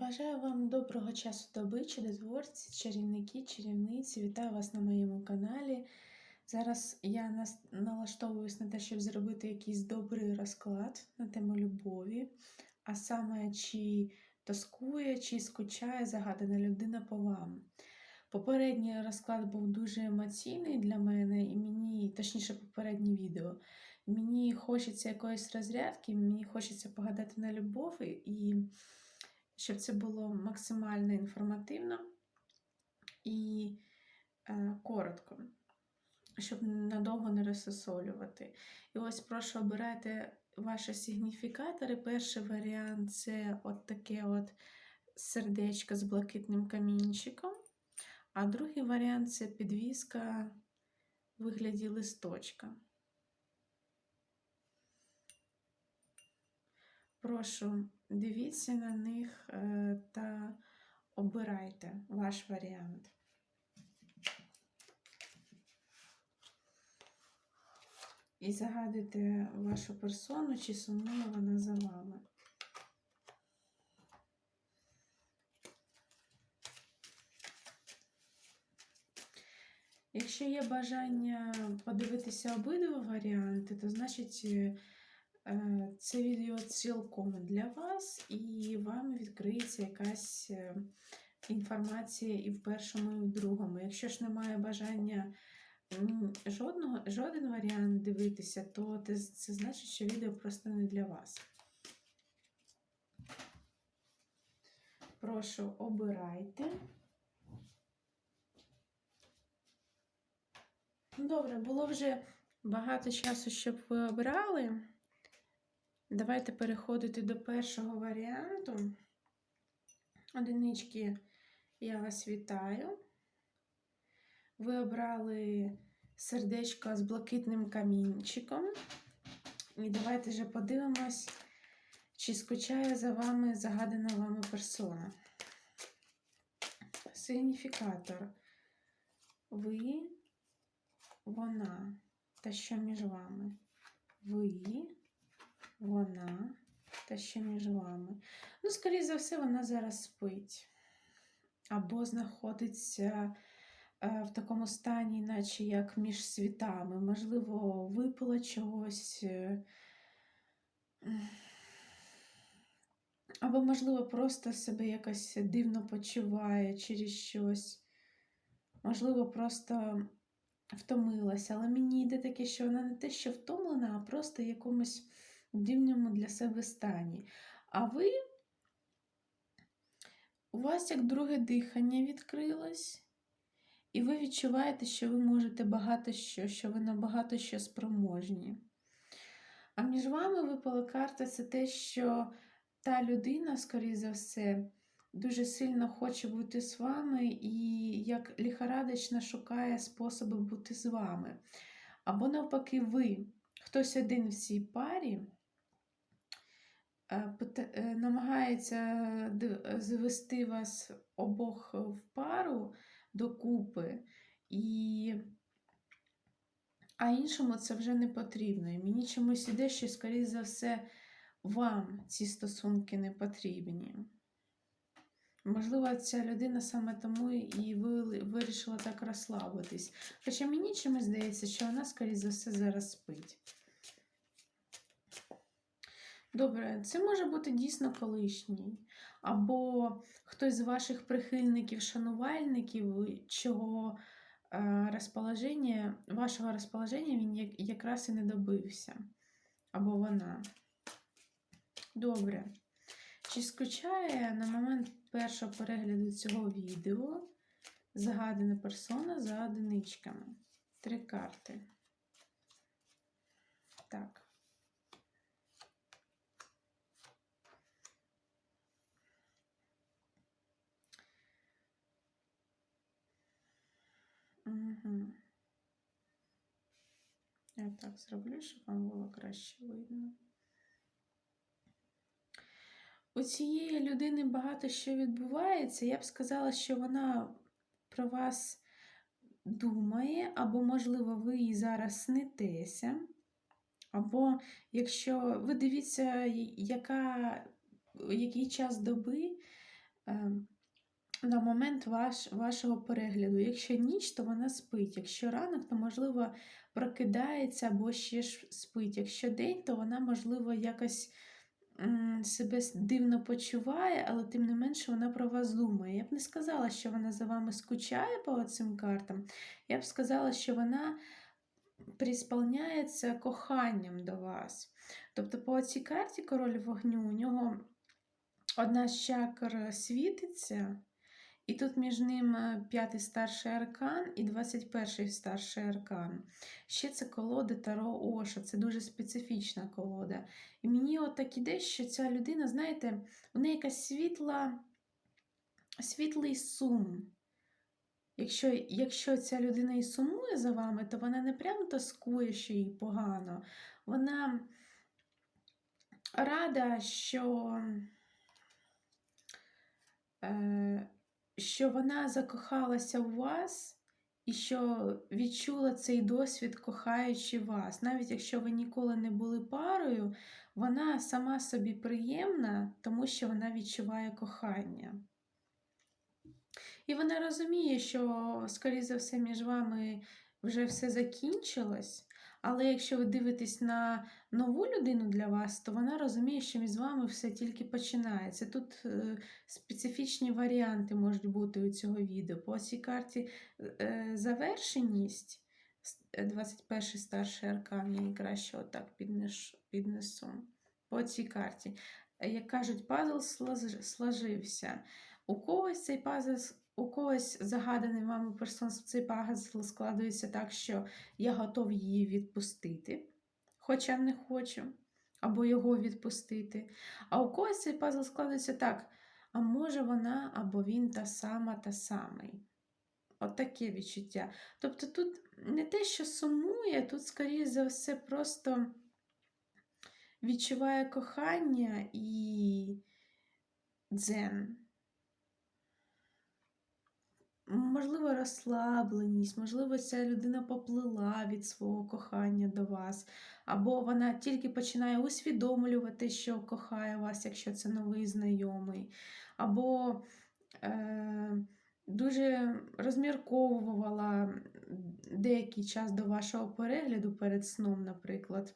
Бажаю вам доброго часу доби, чудотворці, чарівники, чарівниці. Вітаю вас на моєму каналі. Зараз я налаштовуюсь на те, щоб зробити якийсь добрий розклад на тему любові, а саме, чи тоскує, чи скучає загадана людина по вам. Попередній розклад був дуже емоційний для мене, і мені, точніше, попереднє відео. Мені хочеться якоїсь розрядки, мені хочеться погадати на любов і щоб це було максимально інформативно і е, коротко, щоб надовго не розсосолювати. І ось прошу обирайте ваші сигніфікатори. Перший варіант це от таке от сердечко з блакитним камінчиком, а другий варіант це підвіска в вигляді листочка. Прошу, дивіться на них е, та обирайте ваш варіант. І загадуйте вашу персону, чи сумує вона за вами. Якщо є бажання подивитися обидва варіанти, то значить е, Це відео цілком для вас, і вам відкриється якась е, інформація і в першому, і в другому. Якщо ж немає бажання жодного, жоден варіант дивитися, то це, це значить, що відео просто не для вас. Прошу, обирайте. Добре, було вже багато часу, щоб ви обрали. Давайте переходити до першого варіанту. Одинички, я вас вітаю. Ви обрали сердечко з блакитним камінчиком. І давайте вже подивимось, чи скучає за вами загадана вами персона. Сигніфікатор. Ви, вона, та що між вами? Ви вона та що між вами. Ну, скоріше за все, вона зараз спить. Або знаходиться е, в такому стані, наче як між світами. Можливо, випила чогось. Е, або, можливо, просто себе якось дивно почуває через щось. Можливо, просто втомилася. Але мені йде таке, що вона не те, що втомлена, а просто якомусь дивному для себе стані. А ви, у вас як друге дихання відкрилось, і ви відчуваєте, що ви можете багато що, що ви на багато що спроможні. А між вами випала карта це те, що та людина, скоріше за все, дуже сильно хоче бути з вами і як ліхорадочно шукає способи бути з вами. Або, навпаки, ви, хтось один в цій парі, намагається завести вас обох в пару докупи, і... а іншому це вже не потрібно. І мені чомусь іде, що, скоріше за все, вам ці стосунки не потрібні. Можливо, ця людина саме тому і вирішила так розслабитись. Хоча мені чомусь здається, що вона, скоріше за все, зараз спить. Добре, це може бути дійсно колишній. Або хтось з ваших прихильників, шанувальників, чого е, розположення, вашого розположення він якраз і не добився. Або вона. Добре. Чи скучає на момент першого перегляду цього відео загадана персона за одиничками? Три карти. Так. Угу. Я так зроблю, щоб вам було краще видно. У цієї людини багато що відбувається. Я б сказала, що вона про вас думає, або, можливо, ви їй зараз снитеся. Або якщо ви дивіться, яка, який час доби е, на момент ваш, вашого перегляду. Якщо ніч, то вона спить. Якщо ранок, то, можливо, прокидається або ще ж спить. Якщо день, то вона, можливо, якось себе дивно почуває, але тим не менше вона про вас думає. Я б не сказала, що вона за вами скучає по цим картам. Я б сказала, що вона присполняється коханням до вас. Тобто, по цій карті король вогню у нього одна з чакр світиться, і тут між ним е, п'ятий старший аркан і 21 старший аркан. Ще це колода Таро Оша, це дуже специфічна колода. І мені от так іде, що ця людина, знаєте, у неї якась світла, світлий сум. Якщо, якщо ця людина і сумує за вами, то вона не прямо тоскує, що їй погано. Вона рада, що, е, що вона закохалася в вас і що відчула цей досвід, кохаючи вас. Навіть якщо ви ніколи не були парою, вона сама собі приємна, тому що вона відчуває кохання. І вона розуміє, що, скоріше за все, між вами вже все закінчилось. Але якщо ви дивитесь на нову людину для вас, то вона розуміє, що між вами все тільки починається. Тут е, специфічні варіанти можуть бути у цього відео. По цій карті е, завершеність, с- е, 21 старший аркан, я краще отак піднесу. По цій карті. Як кажуть, пазл сложився. У когось цей пазл, у когось загаданий вами цей пазл складується так, що я готов її відпустити, хоча не хочу, або його відпустити. А у когось цей пазл складається так: а може вона або він та сама, та самий. От таке відчуття. Тобто тут не те, що сумує, тут, скоріше за все, просто відчуває кохання і дзен. Можливо, розслабленість, можливо, ця людина поплила від свого кохання до вас, або вона тільки починає усвідомлювати, що кохає вас, якщо це новий знайомий, або е, дуже розмірковувала деякий час до вашого перегляду перед сном, наприклад.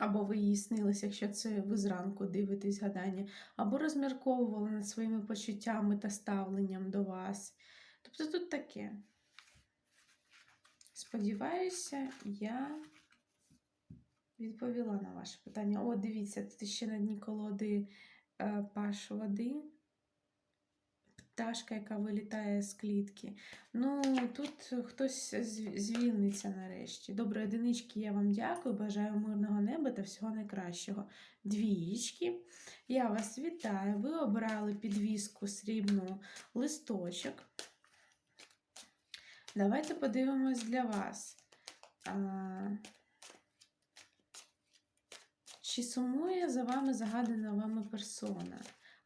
Або ви їй снились, якщо це ви зранку дивитесь гадання, або розмірковували над своїми почуттями та ставленням до вас. Тобто тут таке. Сподіваюся, я відповіла на ваше питання. О, дивіться, тут ще на дні колоди е, паш води. Пташка, яка вилітає з клітки. Ну, тут хтось звільниться нарешті. Добре, одинички, я вам дякую. Бажаю мирного неба та всього найкращого. Двієчки, я вас вітаю. Ви обрали підвіску срібну листочок. Давайте подивимось для вас. Чи сумує за вами загадана вами персона?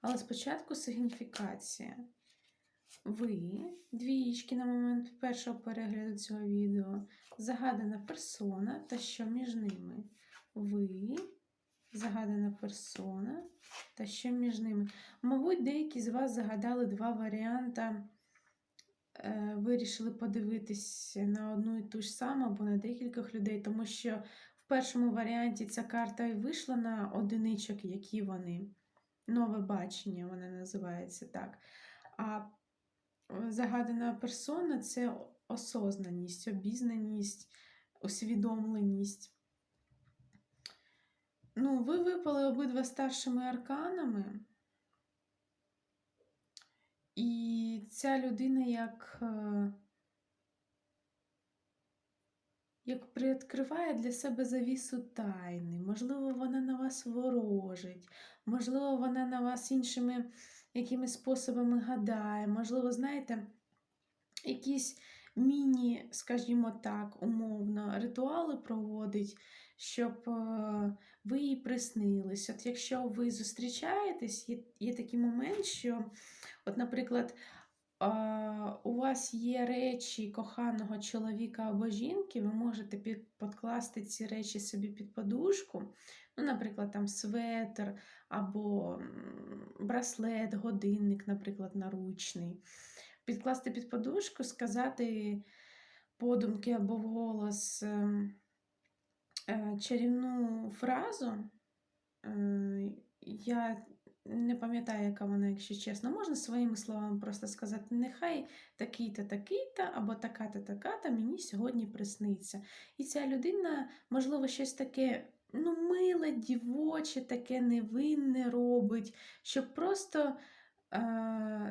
Але спочатку сигніфікація. Ви, двієчки на момент першого перегляду цього відео, загадана персона та що між ними? Ви, загадана персона та що між ними. Мабуть, деякі з вас загадали два варіанти, е, вирішили подивитись на одну і ту ж саму або на декількох людей, тому що в першому варіанті ця карта і вийшла на одиничок, які вони. Нове бачення, вона називається так. А е, загадана персона це осознаність, обізнаність, усвідомленість. Ну, ви випали обидва старшими арканами. І ця людина як, е, як приоткриває для себе завісу тайни. Можливо, вона на вас ворожить, можливо, вона на вас іншими якимись способами гадає, можливо, знаєте, якісь міні, скажімо так, умовно, ритуали проводить, щоб е, ви їй приснились. От якщо ви зустрічаєтесь, є, є такий момент, що, от, наприклад, у вас є речі коханого чоловіка або жінки, ви можете під, подкласти ці речі собі під подушку, Ну, наприклад, там светр або браслет, годинник, наприклад, наручний. Підкласти під подушку, сказати подумки або вголос ем, е, чарівну фразу. Е, Я не пам'ятаю, яка вона, якщо чесно. Можна своїми словами просто сказати: нехай такий-то, такий-то, або така-то, така-то мені сьогодні присниться. І ця людина, можливо, щось таке ну, миле, дівоче, таке невинне робить, щоб просто е,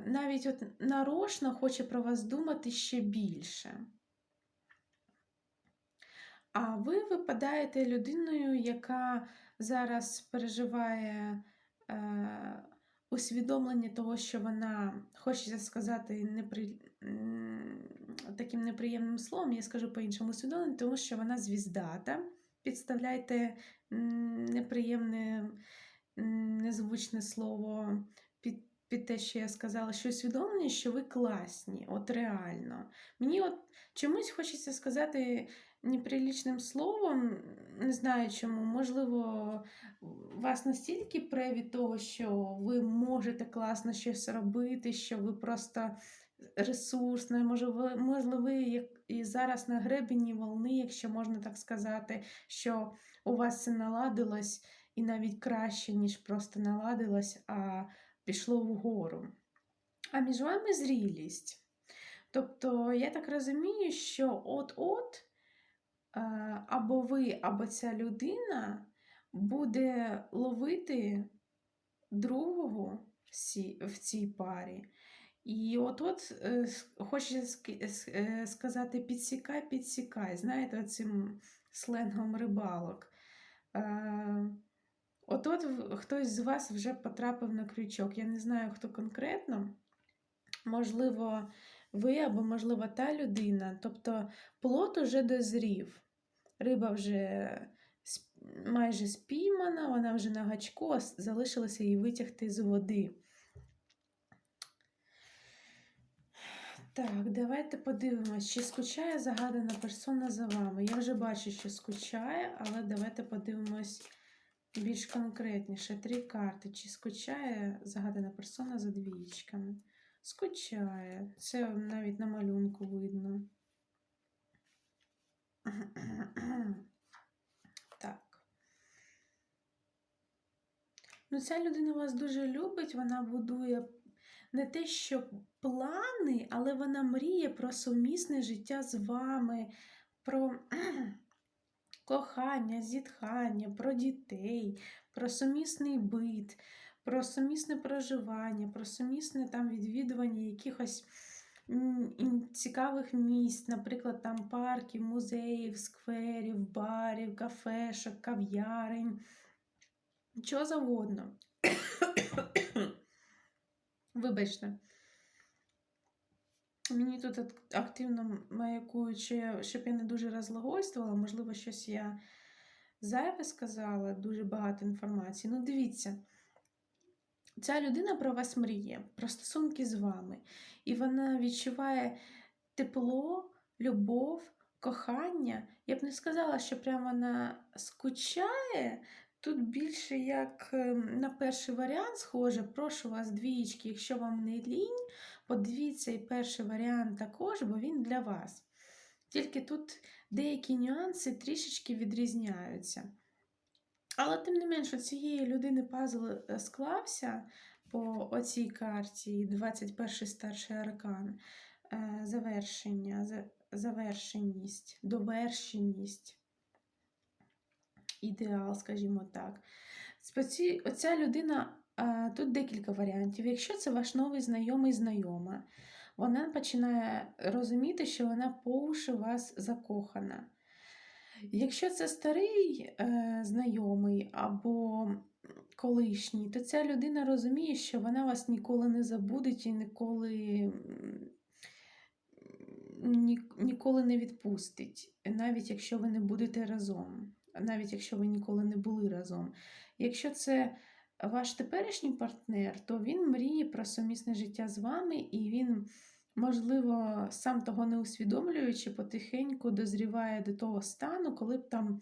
навіть от нарочно хоче про вас думати ще більше. А ви випадаєте людиною, яка зараз переживає усвідомлення того, що вона, хочеться сказати, непри... таким неприємним словом, я скажу по-іншому, усвідомлення, тому що вона звіздата. Підставляйте неприємне, незвучне слово під, те, що я сказала, що усвідомлення, що ви класні, от реально. Мені от чомусь хочеться сказати неприлічним словом, не знаю чому, можливо, вас настільки пре від того, що ви можете класно щось робити, що ви просто ресурсна, може, можливо, ви як і зараз на гребені волни, якщо можна так сказати, що у вас все наладилось і навіть краще, ніж просто наладилось, а пішло вгору. А між вами зрілість. Тобто, я так розумію, що от-от е, або ви, або ця людина буде ловити другого в цій, парі. І от-от е, с- е, сказати підсікай, підсікай, знаєте, цим сленгом рибалок. От-от хтось з вас вже потрапив на крючок. Я не знаю, хто конкретно. Можливо, ви або, можливо, та людина. Тобто плод уже дозрів. Риба вже майже спіймана, вона вже на гачку, залишилося її витягти з води. Так, давайте подивимось, чи скучає загадана персона за вами. Я вже бачу, що скучає, але давайте подивимось більш конкретніше. Три карти. Чи скучає загадана персона за двічками? Скучає. Це навіть на малюнку видно. Так. Ну, ця людина вас дуже любить, вона будує не те, що плани, але вона мріє про сумісне життя з вами, про кохання, зітхання, про дітей, про сумісний бит, про сумісне проживання, про сумісне там відвідування якихось цікавих місць, наприклад, там парків, музеїв, скверів, барів, кафешок, кав'ярень, чого завгодно. Вибачте. Мені тут активно я- щоб я не дуже розлагольствувала, можливо, щось я зайве сказала, дуже багато інформації. Ну, дивіться, ця людина про вас мріє, про стосунки з вами. І вона відчуває тепло, любов, кохання. Я б не сказала, що прямо вона скучає. Тут більше як ем, на перший варіант схоже. Прошу вас, двічки, якщо вам не лінь, подивіться і перший варіант також, бо він для вас. Тільки тут деякі нюанси трішечки відрізняються. Але тим не менш, у цієї людини пазл е, склався по оцій карті 21 старший аркан. Е, Завершення, завершеність, довершеність, ідеал, скажімо так. Оця людина, тут декілька варіантів. Якщо це ваш новий знайомий знайома, вона починає розуміти, що вона по уші вас закохана. Якщо це старий е, знайомий або колишній, то ця людина розуміє, що вона вас ніколи не забудеть і ніколи, ні, ніколи не відпустить, навіть якщо ви не будете разом, навіть якщо ви ніколи не були разом. Якщо це ваш теперішній партнер, то він мріє про сумісне життя з вами, і він, можливо, сам того не усвідомлюючи, потихеньку дозріває до того стану, коли б там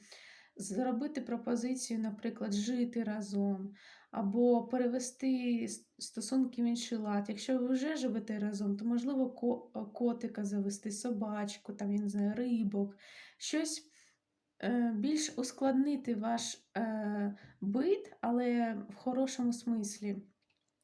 зробити пропозицію, наприклад, жити разом, або перевести стосунки в інший лад. Якщо ви вже живете разом, то можливо котика завести, собачку, там, я не рибок, щось більш ускладнити ваш е, бит, але в хорошому смислі.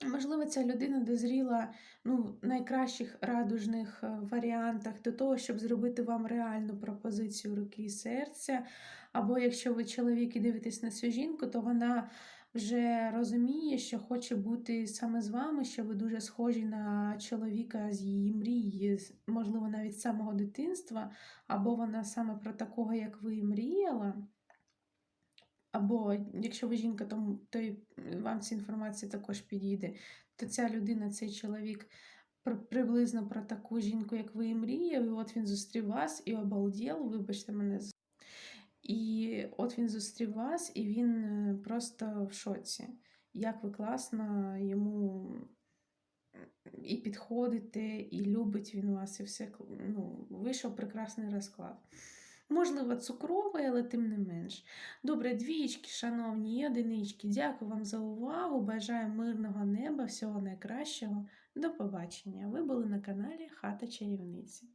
Можливо, ця людина дозріла ну, найкращих радужних е, варіантах до того, щоб зробити вам реальну пропозицію руки і серця. Або якщо ви чоловік і дивитесь на цю жінку, то вона вже розуміє, що хоче бути саме з вами, що ви дуже схожі на чоловіка з її мрії, можливо, навіть з самого дитинства, або вона саме про такого, як ви мріяла. Або якщо ви жінка, то, то вам ця інформація також підійде. То ця людина, цей чоловік при- приблизно про таку жінку, як ви і мріяв, і от він зустрів вас і обалдел, вибачте мене. І от він зустрів вас, і він е, просто в шоці. Як ви класно йому і підходите, і любить він вас, і все. Ну, вийшов прекрасний розклад. Можливо, цукровий, але тим не менш. Добре, двічки, шановні, і одинички. Дякую вам за увагу. Бажаю мирного неба, всього найкращого. До побачення. Ви були на каналі Хата Чарівниці.